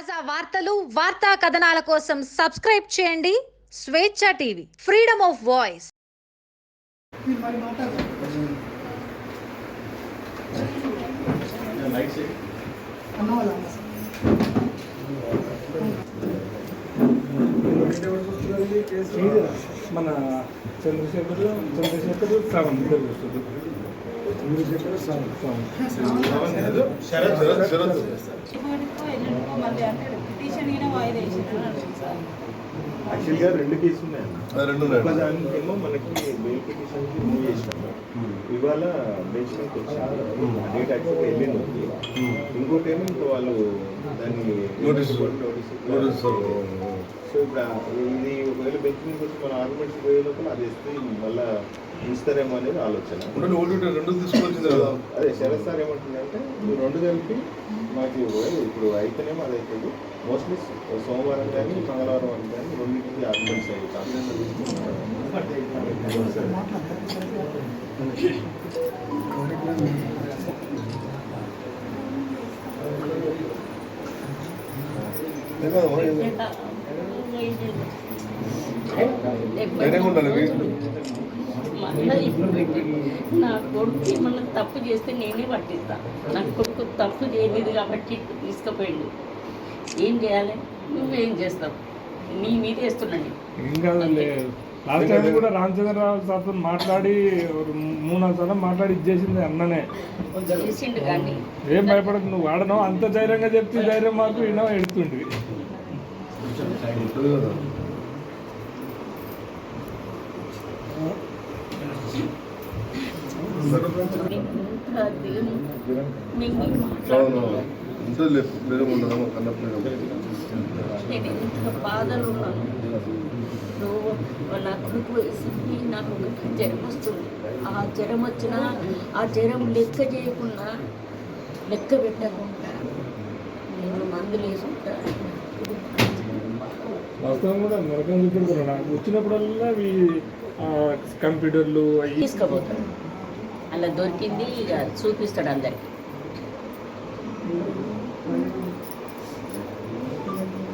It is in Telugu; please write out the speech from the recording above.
తాజా వార్తలు వార్తా కథనాల కోసం సబ్స్క్రైబ్ చేయండి. స్వేచ్ఛ టీవీ ఫ్రీడమ్ ఆఫ్ వాయిస్. మన చంద్రశేఖర్ చంద్రశేఖర్ శ్రావణ్ ఇద్దరు వస్తుంది. శరత్ శరత్ అంటాడు సార్ యాక్చువల్గా రెండు కేసులు ఉన్నాయి రెండు ఒక దానికేమో మనకి బెయిల్ పిటిషన్కి మూవ్ చేసినాము ఇవాళ బెంచ్ మీదకి వచ్చారు డేట్ యాక్చువల్గా వెళ్ళింది ఇంకోటి ఏమో ఇంకా వాళ్ళు దాన్ని. Notice Notice. సో ఇప్పుడు ఇది ఒకవేళ బెంచ్ మీదకి వచ్చి మన ఆర్గ్యుమెంట్స్ పోయే లోపల అది ఇస్తే మళ్ళీ ఇస్తారేమో అనేది ఆలోచన. రెండు ఓల్డ్ రెండు తీసుకోవాల్సింది కదా అదే శరత్ సార్ ఏమంటుందంటే ఈ రెండు కలిపి మాకు ఇప్పుడు అయితేనేమో అది అవుతుంది మోస్ట్లీ సోమవారం కానీ మంగళవారం వరకు కానీ రెండింటికి ఆర్గ్యుమెంట్స్ అయ్యి నా కొడుకు ఏమన్నా తప్పు చేస్తే నేనే పట్టిస్తా. నా కొడుకు తప్పు చేయలేదు కాబట్టి తీసుకుపోయిండు. ఏం చేయాలి? నువ్వేం చేస్తావు? నీ మీద వేస్తున్నాను ఏం కాదులే. లాస్ట్ టైం కూడా రామచంద్రరావు సార్తో మాట్లాడి ఒక మూడు నాలుగు సార్లు మాట్లాడి ఇచ్చేసింది అన్ననే. ఏం భయపడకు నువ్వు వాడను అంత ధైర్యంగా చెప్తే ధైర్యం మాకు ఈయన ఎడుతుండ్వి నేను ఎంత బాధలు ఉన్నాను నువ్వు నా కొడుకు వేసింది నాకు ఒకటి జ్వరం వస్తుంది ఆ జ్వరం వచ్చిన ఆ జ్వరం లెక్క చేయకుండా లెక్క పెట్టకుండా నేను మందులు వేసుకుంటా వాస్తవం కూడా నరకం చూపెడుతున్నాడు వచ్చినప్పుడల్లా కంప్యూటర్లు అవి తీసుకుపోతాడు అలా దొరికింది ఇక చూపిస్తాడు అందరికి.